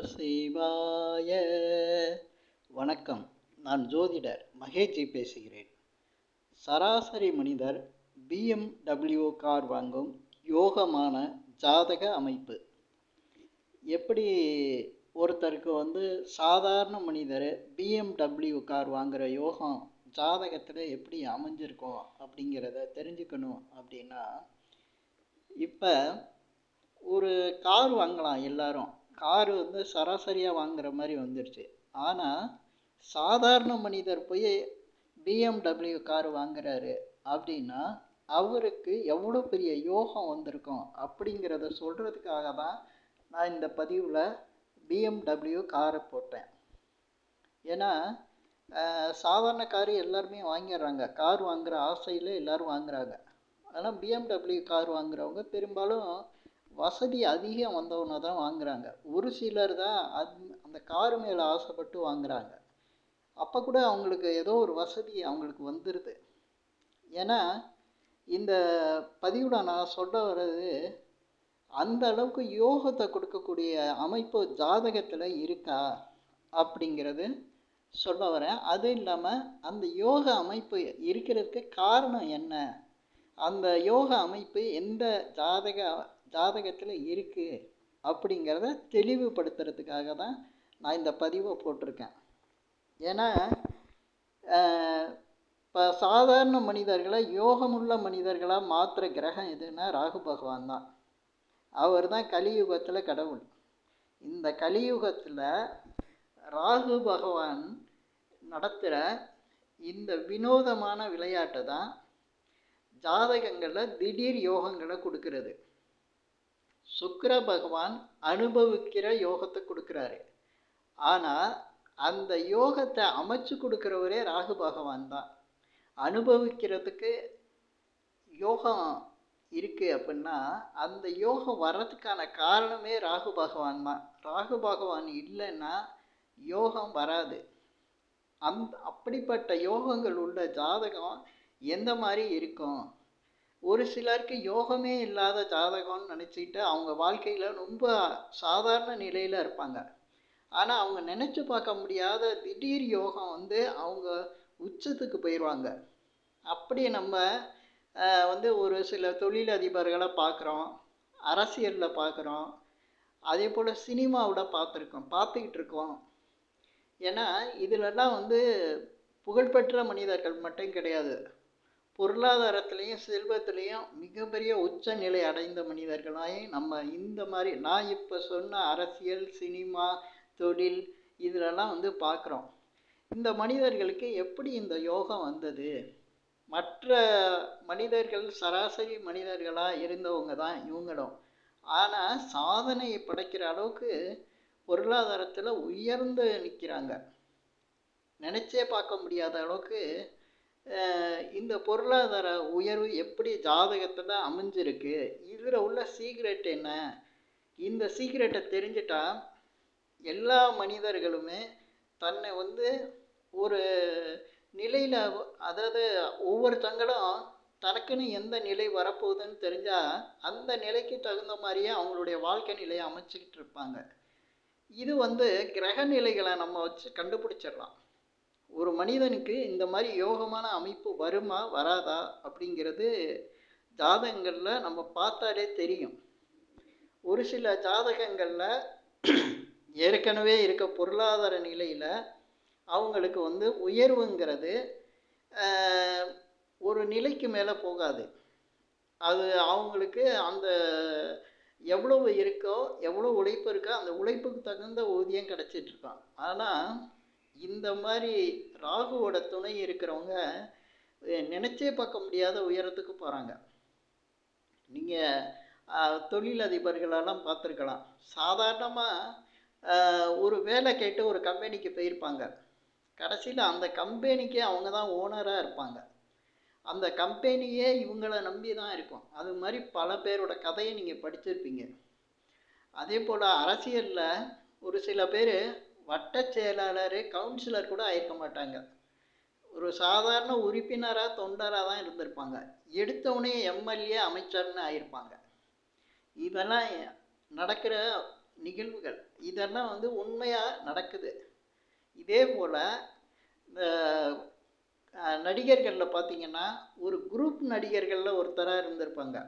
சிவாய வணக்கம். நான் ஜோதிடர் மகேஜி பேசுகிறேன். சராசரி மனிதர் பிஎம்டபிள்யூ கார் வாங்கும் யோகமான ஜாதக அமைப்பு. எப்படி ஒருத்தருக்கு வந்து சாதாரண மனிதர் பிஎம்டபிள்யூ கார் வாங்குகிற யோகம் ஜாதகத்தில் எப்படி அமைஞ்சிருக்கும் அப்படிங்கிறத தெரிஞ்சுக்கணும் அப்படின்னா இப்போ ஒரு கார் வாங்கலாம் எல்லாரும். கார் வந்து சராசரியாக வாங்குற மாதிரி வந்துடுச்சு ஆனால் சாதாரண மனிதர் போய் பிஎம்டபிள்யூ கார் வாங்குறாரு அப்படின்னா அவருக்கு எவ்வளோ பெரிய யோகம் வந்திருக்கும் அப்படிங்கிறத சொல்கிறதுக்காக தான் நான் இந்த பதிவில் பிஎம்டபிள்யூ காரை போட்டேன். ஏன்னா சாதாரண கார் எல்லாருமே வாங்கிடுறாங்க. கார் வாங்குகிற ஆசையில் எல்லோரும் வாங்குறாங்க. ஆனால் பிஎம்டபிள்யூ கார் வாங்குறவங்க பெரும்பாலும் வசதி அதிகம் வந்தவங்க தான் வாங்குகிறாங்க ஒரு சிலர் தான் அந் அந்த கார் மேலே ஆசைப்பட்டு வாங்குறாங்க. அப்போ கூட அவங்களுக்கு ஏதோ ஒரு வசதி அவங்களுக்கு வந்துடுது ஏன்னா இந்த பதிவில் நான் சொல்ல வர்றது அந்த அளவுக்கு யோகத்தை கொடுக்கக்கூடிய அமைப்பு ஜாதகத்தில் இருக்கா? அப்படிங்கிறது சொல்ல வரேன். அது இல்லாமல் அந்த யோக அமைப்பு இருக்கிறதுக்கு காரணம் என்ன? அந்த யோக அமைப்பு எந்த ஜாதக ஜாதகத்தில் இருக்குது அப்படிங்கிறத தெளிவுபடுத்துறதுக்காக தான் நான் இந்த பதிவை போட்டிருக்கேன். ஏன்னா இப்போ சாதாரண மனிதர்களை யோகமுள்ள மனிதர்களாக மாற்றுற கிரகம் எதுன்னா ராகு பகவான் தான். அவர் தான் கலியுகத்தில் கடவுள். இந்த கலியுகத்தில் ராகு பகவான் நடத்துகிற இந்த வினோதமான விளையாட்டை தான் ஜாதகங்களில் திடீர் யோகங்களை கொடுக்கறது. சுக்கர பகவான் அனுபவிக்கிற யோகத்தை கொடுக்குறாரு. ஆனால் அந்த யோகத்தை அமைச்சு கொடுக்குறவரே ராகு பகவான் தான். அனுபவிக்கிறதுக்கு யோகம் இருக்குது அப்படின்னா அந்த யோகம் வர்றதுக்கான காரணமே ராகு பகவான் தான். ராகு பகவான் இல்லைன்னா யோகம் வராது. அந் அப்படிப்பட்ட யோகங்கள் உள்ள ஜாதகம் எந்த மாதிரி இருக்கும்? ஒரு சிலருக்கு யோகமே இல்லாத ஜாதகம்னு நினச்சிக்கிட்டு அவங்க வாழ்க்கையில் ரொம்ப சாதாரண நிலையில் இருப்பாங்க. ஆனால் அவங்க நினச்சி பார்க்க முடியாத திடீர் யோகம் வந்து அவங்க உச்சத்துக்கு போயிடுவாங்க அப்படி நம்ம வந்து ஒரு சில தொழிலதிபர்களை பார்க்குறோம் அரசியலில் பார்க்குறோம் அதே போல் சினிமாவில் பார்த்துருக்கோம் பார்த்துக்கிட்டு இருக்கோம். ஏன்னா இதிலெல்லாம் வந்து புகழ்பெற்ற மனிதர்கள் மட்டும் கிடையாது. பொருளாதாரத்துலேயும் செல்வத்துலேயும் மிகப்பெரிய உச்சநிலை அடைந்த மனிதர்களாயும் நம்ம இந்த மாதிரி நான் இப்போ சொன்ன அரசியல் சினிமா தொழில் இதிலெல்லாம் வந்து பார்க்குறோம் இந்த மனிதர்களுக்கு எப்படி இந்த யோகம் வந்தது? மற்ற மனிதர்கள் சராசரி மனிதர்களாக இருந்தவங்க தான் இவங்களும். ஆனால் சாதனையை படைக்கிற அளவுக்கு பொருளாதாரத்தில் உயர்ந்து நிற்கிறாங்க நினச்சே பார்க்க முடியாத அளவுக்கு இந்த பொருளாதார உயர்வு எப்படி ஜாதகத்தில் அமைஞ்சிருக்கு? இதில் உள்ள சீக்ரெட் என்ன? இந்த சீக்ரெட்டை தெரிஞ்சிட்டா எல்லா மனிதர்களுமே தன்னை வந்து ஒரு நிலையில் அதாவது ஒவ்வொருத்தங்களும் தனக்குன்னு எந்த நிலை வரப்போகுதுன்னு தெரிஞ்சால் அந்த நிலைக்கு தகுந்த மாதிரியே அவங்களுடைய வாழ்க்கை நிலையை அமைச்சிக்கிட்டு இருப்பாங்க. இது வந்து கிரக நிலைகளை நம்ம வச்சு கண்டுபிடிச்சிடலாம். ஒரு மனிதனுக்கு இந்த மாதிரி யோகமான அமைப்பு வருமா வராதா அப்படிங்கிறது ஜாதகங்களில் நம்ம பார்த்தாலே தெரியும். ஒரு சில ஜாதகங்களில் ஏற்கனவே இருக்க பொருளாதார நிலையில் அவங்களுக்கு வந்து உயர்வுங்கிறது ஒரு நிலைக்கு மேலே போகாது. அது அவங்களுக்கு அந்த எவ்வளவு இருக்கோ எவ்வளோ உழைப்பு இருக்கோ அந்த உழைப்புக்கு தகுந்த ஊதியம் கிடச்சிட்ருக்கான் ஆனால் இந்த மாதிரி ராகுவோட துணை இருக்கிறவங்க நினச்சே பார்க்க முடியாத உயரத்துக்கு போகிறாங்க நீங்கள் தொழிலதிபர்களெல்லாம் பார்த்துருக்கலாம். சாதாரணமாக ஒரு வேலை கேட்டு ஒரு கம்பெனிக்கு போயிருப்பாங்க. கடைசியில் அந்த கம்பெனிக்கே அவங்க தான் ஓனராக இருப்பாங்க. அந்த கம்பெனியே இவங்களை நம்பி தான் இருக்கும். அது மாதிரி பல பேரோட கதையை நீங்கள் படிச்சிருப்பீங்க. அதே போல் அரசியலில் ஒரு சில பேர் வட்ட செயலாளர் கவுன்சிலர் கூட ஆயிருக்க மாட்டாங்க. ஒரு சாதாரண உறுப்பினராக தொண்டராக தான் இருந்திருப்பாங்க. எடுத்தவொடனே எம்எல்ஏ அமைச்சர்னு ஆயிருப்பாங்க. இதெல்லாம் நடக்கிற நிகழ்வுகள். இதெல்லாம் வந்து உண்மையாக நடக்குது. இதே போல் இந்த நடிகர்களில் பார்த்தீங்கன்னா ஒரு குரூப் நடிகர்களில் ஒருத்தராக இருந்திருப்பாங்க.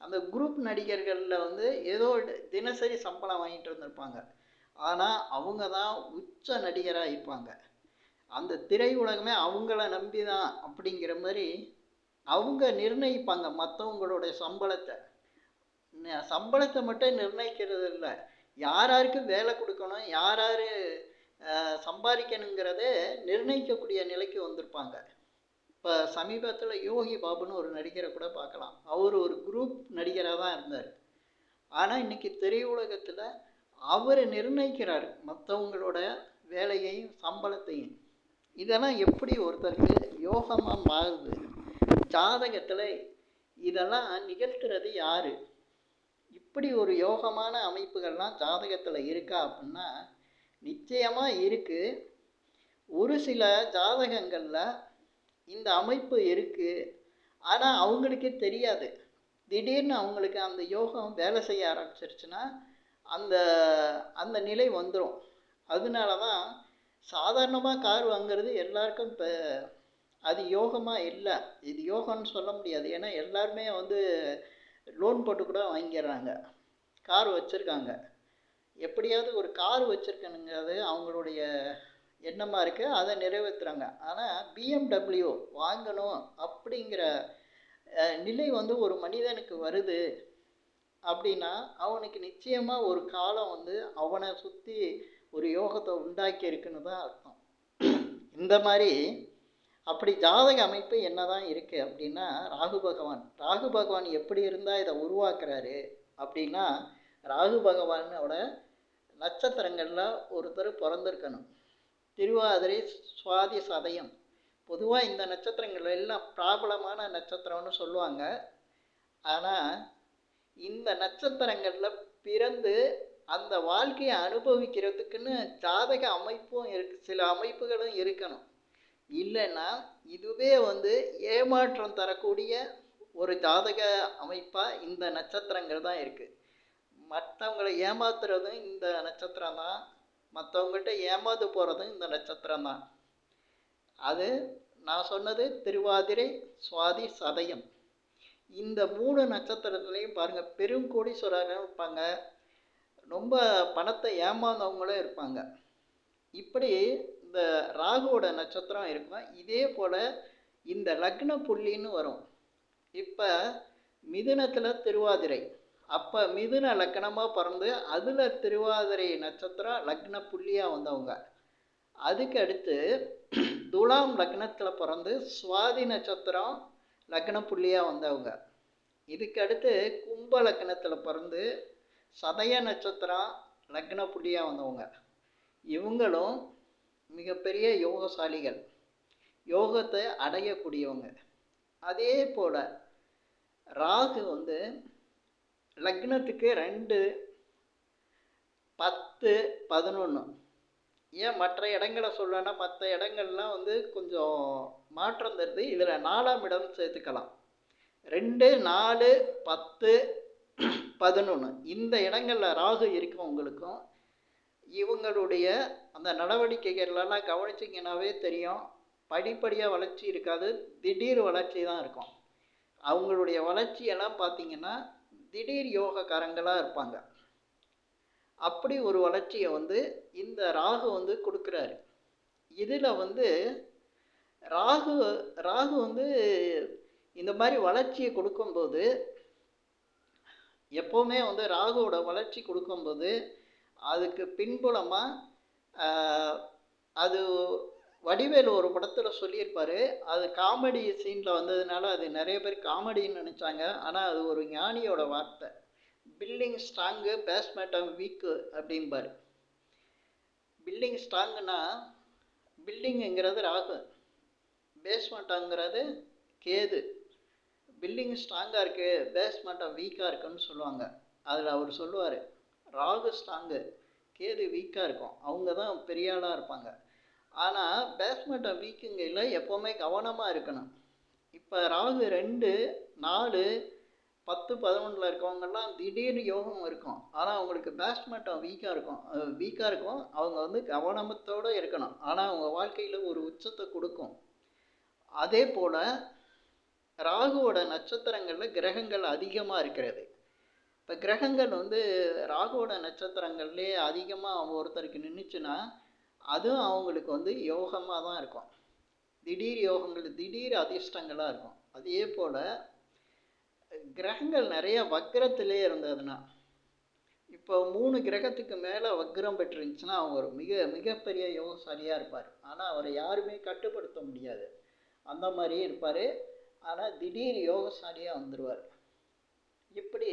அந்த குரூப் நடிகர்களில் வந்து ஏதோ தினசரி சம்பளம் வாங்கிட்டு இருந்திருப்பாங்க. ஆனால் அவங்க தான் உச்ச நடிகராக இருப்பாங்க. அந்த திரை உலகமே அவங்கள நம்பி தான் அப்படிங்கிற மாதிரி அவங்க நிர்ணயிப்பாங்க மற்றவங்களுடைய சம்பளத்தை. சம்பளத்தை மட்டும் நிர்ணயிக்கிறது இல்லை. யார் யாருக்கு வேலை கொடுக்கணும் யார் யார் சம்பாதிக்கணுங்கிறதே நிர்ணயிக்கக்கூடிய நிலைக்கு வந்திருப்பாங்க. இப்போ சமீபத்தில் யோகி பாபுன்னு ஒரு நடிகரை கூட பார்க்கலாம். அவர் ஒரு குரூப் நடிகராக தான் இருந்தார். ஆனால் இன்னைக்கு திரையுலகத்தில் அவர் நிர்ணயிக்கிறார் மற்றவங்களோட வேலையையும் சம்பளத்தையும். இதெல்லாம் எப்படி ஒருத்தருக்கு யோகமாக மாறுது? ஜாதகத்தில் இதெல்லாம் நிகழ்த்துறது யார்? இப்படி ஒரு யோகமான அமைப்புகள்லாம் ஜாதகத்தில் இருக்கா அப்படின்னா நிச்சயமாக இருக்குது ஒரு சில ஜாதகங்களில் இந்த அமைப்பு இருக்குது ஆனால் அவங்களுக்கே தெரியாது. திடீர்னு அவங்களுக்கு அந்த யோகம் வேலை செய்ய ஆரம்பிச்சிருச்சுன்னா அந்த அந்த நிலை வந்துடும் அதனால தான் சாதாரணமாக கார் வாங்குறது எல்லாருக்கும் இப்போ அது யோகமாக இல்லை. இது யோகம்னு சொல்ல முடியாது. ஏன்னா எல்லாருமே வந்து லோன் போட்டு கூட வாங்கிடுறாங்க. கார் வச்சுருக்காங்க. எப்படியாவது ஒரு கார் வச்சுருக்கணுங்கிறது அவங்களுடைய எண்ணமாக இருக்குது அதை நிறைவேற்றுறாங்க ஆனால் பிஎம்டபிள்யூ வாங்கணும் அப்படிங்கிற நிலை வந்து ஒரு மனிதனுக்கு வருது. அப்படின்னா அவனுக்கு நிச்சயமாக ஒரு காலம் வந்து அவனை சுற்றி ஒரு யோகத்தை உண்டாக்கி இருக்குன்னு தான் அர்த்தம். இந்த மாதிரி அப்படி ஜாதக அமைப்பு என்ன தான் இருக்குது அப்படின்னா ராகு பகவான். ராகு பகவான் எப்படி இருந்தால் இதை உருவாக்குறாரு அப்படின்னா ராகு பகவானோட நட்சத்திரங்களில் ஒருத்தர் பிறந்திருக்கணும். திருவாதிரை சுவாதி சதயம். பொதுவாக இந்த நட்சத்திரங்கள் எல்லாம் பிராபலமான நட்சத்திரம்னு சொல்லுவாங்க. ஆனால் இந்த நட்சத்திரங்களில் பிறந்து அந்த வாழ்க்கையை அனுபவிக்கிறதுக்குன்னு ஜாதக அமைப்பும் இருக்கு சில அமைப்புகளும் இருக்கணும். இல்லைன்னா இதுவே வந்து ஏமாற்றம் தரக்கூடிய ஒரு ஜாதக அமைப்பாக இந்த நட்சத்திரங்கள் தான் இருக்குது மற்றவங்களை ஏமாத்துறதும் இந்த நட்சத்திரம் தான். மற்றவங்கள்ட்ட ஏமாந்து போகிறதும் இந்த நட்சத்திரம் தான். அது நான் சொன்னது திருவாதிரை சுவாதி சதயம். இந்த மூணு நட்சத்திரத்துலேயும் பாருங்கள் பெருங்கோடீஸ்வரர்கள் இருப்பாங்க. ரொம்ப பணத்தை ஏமாந்தவங்களும் இருப்பாங்க. இப்படி இந்த ராகுவோட நட்சத்திரம் இருக்கும் இதே போல் இந்த லக்ன புள்ளின்னு வரும். இப்போ மிதுனத்தில் திருவாதிரை. அப்போ மிதுன லக்னமாக பிறந்து அதில் திருவாதிரை நட்சத்திரம் லக்ன புள்ளியாக வந்தவங்க. அதுக்கு அடுத்து துலாம் லக்னத்தில் பிறந்து சுவாதி நட்சத்திரம் லக்ன புள்ளியாக வந்தவங்க. இதுக்கு அடுத்து கும்ப லக்னத்தில் பிறந்து சதய நட்சத்திரம் லக்ன புள்ளியாக வந்தவங்க. இவங்களும் மிகப்பெரிய யோகசாலிகள். யோகத்தை அடையக்கூடியவங்க. அதே போல் ராகு வந்து லக்னத்துக்கு ரெண்டு பத்து பதினொன்று ஏன் மற்ற இடங்களை சொல்லணும்னா மற்ற இடங்கள்லாம் வந்து கொஞ்சம் மாற்றம் தருது. இதில் நாலாம் இடம் சேர்த்துக்கலாம். ரெண்டு நாலு பத்து பதினொன்று இந்த இடங்களில் ராகு இருக்கும் உங்களுக்கும். இவங்களுடைய அந்த நடவடிக்கைகள்லாம் கவனிச்சிங்கனாவே தெரியும். படிப்படியாக வளர்ச்சி இருக்காது. திடீர் வளர்ச்சி தான் இருக்கும். அவங்களுடைய வளர்ச்சியெல்லாம் பார்த்தீங்கன்னா திடீர் யோகக்காரங்களாக இருப்பாங்க. அப்படி ஒரு வளர்ச்சியை வந்து இந்த ராகு வந்து கொடுக்குறாரு. இதில் வந்து ராகு ராகு வந்து இந்த மாதிரி வளர்ச்சியை கொடுக்கும்போது எப்போவுமே வந்து ராகுவோட வளர்ச்சி கொடுக்கும்போது அதுக்கு பின்புலமாக அது வடிவேல் ஒரு படத்தில் சொல்லியிருப்பார். அது காமெடி சீனில் வந்ததுனால அது நிறைய பேர் காமெடின்னு நினச்சாங்க. ஆனால் அது ஒரு ஞானியோட வார்த்தை. பில்டிங் ஸ்ட்ராங்கு பேஸ்மேட்டம் வீக்கு அப்படிம்பார். பில்டிங் ஸ்ட்ராங்குன்னா பில்டிங்குங்கிறது ராகு. பேஸ்மெண்ட்டாங்கிறது கேது. பில்டிங் ஸ்ட்ராங்காக இருக்குது பேஸ்மெண்ட்டாக வீக்காக இருக்குன்னு சொல்லுவாங்க. அதில் அவர் சொல்லுவார் ராகு ஸ்ட்ராங்கு கேது வீக்காக இருக்கும். அவங்க தான் பெரிய ஆளாக இருப்பாங்க. ஆனால் பேஸ்மெண்ட்டை வீக்குங்கையில் எப்போவுமே கவனமாக இருக்கணும். இப்போ ராகு ரெண்டு நாலு பத்து பதினொன்றில் இருக்கவங்கெல்லாம் திடீர்னு யோகம் இருக்கும். ஆனால் அவங்களுக்கு பேஸ்மெண்டம் வீக்காக இருக்கும். வீக்காக இருக்கும். அவங்க வந்து கவனமத்தோடு இருக்கணும். ஆனால் அவங்க வாழ்க்கையில் ஒரு உச்சத்தை கொடுக்கும். அதே போல் ராகுவோட நட்சத்திரங்களில் கிரகங்கள் அதிகமாக இருக்கிறது. இப்போ கிரகங்கள் வந்து ராகுவோட நட்சத்திரங்கள்லேயே அதிகமாக ஒருத்தருக்கு நின்றுச்சுன்னா அதுவும் அவங்களுக்கு வந்து யோகமாக தான் இருக்கும். திடீர் யோகங்கள் திடீர் அதிர்ஷ்டங்களாக இருக்கும். அதே போல் கிரகங்கள் நிறைய வக்கரத்திலே இருந்ததுன்னா இப்போ மூணு கிரகத்துக்கு மேலே வக்ரம் பெற்றிருந்துச்சுன்னா அவர் மிக மிகப்பெரிய யோகசாலியாக இருப்பார். ஆனால் அவரை யாருமே கட்டுப்படுத்த முடியாது. அந்த மாதிரியே இருப்பார். ஆனால் திடீர் யோகசாலியாக வந்துடுவார் இப்படி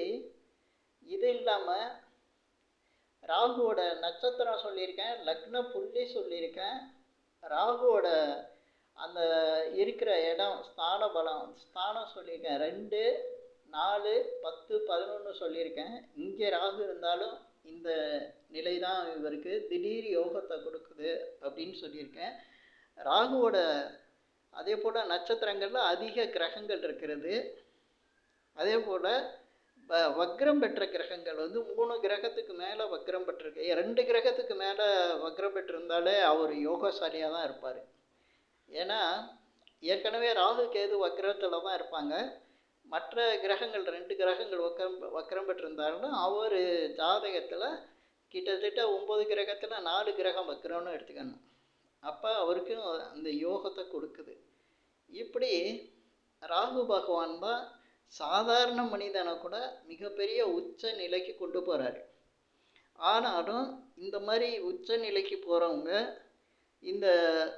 இது இல்லாமல் ராகுவோட நட்சத்திரம் சொல்லியிருக்கேன் லக்ன புள்ளி சொல்லியிருக்கேன். ராகுவோட அந்த இருக்கிற இடம் ஸ்தான பலம் ஸ்தானம் சொல்லியிருக்கேன். ரெண்டு நாலு பத்து பதினொன்று சொல்லியிருக்கேன். இங்கே ராகு இருந்தாலும் இந்த நிலை தான் இவருக்கு. திடீர் யோகத்தை கொடுக்குது அப்படின்னு சொல்லியிருக்கேன். ராகுவோட அதே போல் நட்சத்திரங்களில் அதிக கிரகங்கள் இருக்கிறது. அதே போல் வ வக்ரம் பெற்ற கிரகங்கள் வந்து மூணு கிரகத்துக்கு மேலே வக்ரம் பெற்றிருக்கு. ரெண்டு கிரகத்துக்கு மேலே வக்ரம் பெற்றிருந்தாலே அவர் யோகசாலியாக தான் இருப்பார். ஏன்னா ஏற்கனவே ராகு கேது வக்ரத்தில் தான் இருப்பாங்க. மற்ற கிரகங்கள் ரெண்டு கிரகங்கள் வக்ரம் வக்ரம் பெற்றிருந்தாலும் அவர் ஜாதகத்தில் கிட்டத்தட்ட ஒம்பது கிரகத்தில் நாலு கிரகம் வக்ரம்னு எடுத்துக்கணும். அப்போ அவருக்கும் அந்த யோகத்தை கொடுக்குது. இப்படி ராகு பகவான் தான் சாதாரண மனிதனை கூட மிகப்பெரிய உச்ச நிலைக்கு கொண்டு போகிறாரு ஆனாலும் இந்த மாதிரி உச்ச நிலைக்கு போகிறவங்க இந்த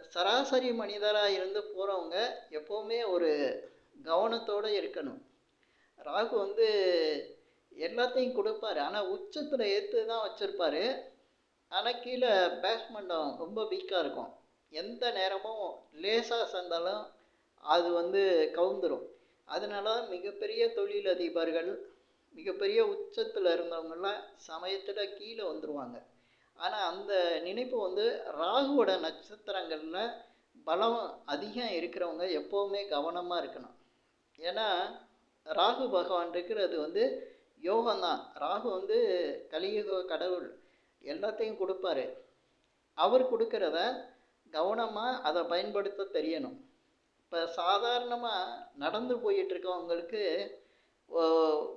சராசரி மனிதராக இருந்து போகிறவங்க எப்போவுமே ஒரு கவனத்தோடு இருக்கணும். ராகு வந்து எல்லாத்தையும் கொடுப்பாரு. ஆனால் உச்சத்தில் ஏற்று தான் வச்சுருப்பாரு. ஆனால் கீழே பேஸ்மெண்டம் ரொம்ப வீக்காக இருக்கும். எந்த நேரமும் லேசாக சந்தாலும் அது வந்து கவுந்துடும் அதனால மிகப்பெரிய தொழிலதிபர்கள் மிகப்பெரிய உச்சத்தில் இருந்தவங்கெல்லாம் சமயத்தில் கீழே வந்துடுவாங்க ஆனால் அந்த நினைப்பு வந்து ராகுவோட நட்சத்திரங்களில் பலம் அதிகம் இருக்கிறவங்க எப்போவுமே கவனமாக இருக்கணும். ஏன்னா ராகு பகவான் இருக்கிறது வந்து யோகம்தான். ராகு வந்து கலியுக கடவுள் எல்லாத்தையும் கொடுப்பாரு. அவர் கொடுக்கறத கவனமாக அதை பயன்படுத்த தெரியணும். இப்போ சாதாரணமாக நடந்து போயிட்டுருக்கவங்களுக்கு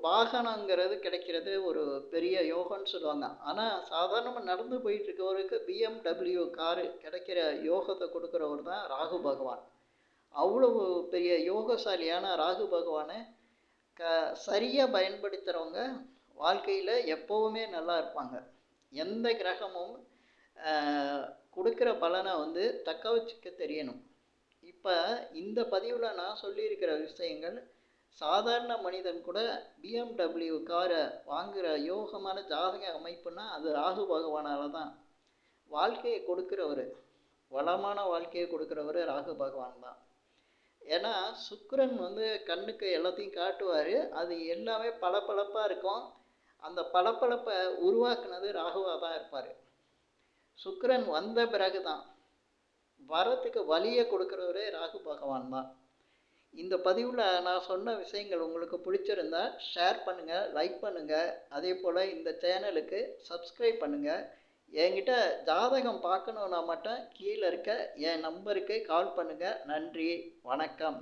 வாகனங்கிறது கிடைக்கிறது ஒரு பெரிய யோகம்னு சொல்லுவாங்க. ஆனால் சாதாரணமாக நடந்து போயிட்டுருக்கவருக்கு பிஎம்டபிள்யூ காரு கிடைக்கிற யோகத்தை கொடுக்குறவர் தான் ராகு பகவான். அவ்வளவு பெரிய யோகசாலியான ராகு பகவானை க சரியாக பயன்படுத்துகிறவங்க வாழ்க்கையில் எப்போவுமே நல்லா இருப்பாங்க. எந்த கிரகமும் கொடுக்குற பலனை வந்து தக்க வச்சுக்க தெரியணும். இப்போ இந்த பதிவில் நான் சொல்லியிருக்கிற விஷயங்கள் சாதாரண மனிதன் கூட பிஎம்டபிள்யூ காரை வாங்குகிற யோகமான ஜாதக அமைப்புனா அது ராகு பகவானால் தான். வாழ்க்கையை கொடுக்குறவர் வளமான வாழ்க்கையை கொடுக்குறவர் ராகு பகவான் தான். ஏன்னா சுக்கரன் வந்து கண்ணுக்கு எல்லாத்தையும் காட்டுவார் அது எல்லாமே பளபளப்பாக இருக்கும். அந்த பளபளப்பை உருவாக்குனது ராகுவாக தான் இருப்பார். சுக்கரன் வந்த பிறகு தான் வரத்துக்கு வழியை கொடுக்குறவரே ராகு பகவான் தான். இந்த பதிவில் நான் சொன்ன விஷயங்கள் உங்களுக்கு பிடிச்சிருந்தா ஷேர் பண்ணுங்கள் லைக் பண்ணுங்கள் அதே போல் இந்த சேனலுக்கு சப்ஸ்கிரைப் பண்ணுங்கள் என்கிட்ட ஜாதகம் பார்க்கணுன்னா மட்டும் கீழே இருக்க என் நம்பருக்கு கால் பண்ணுங்கள் நன்றி வணக்கம்.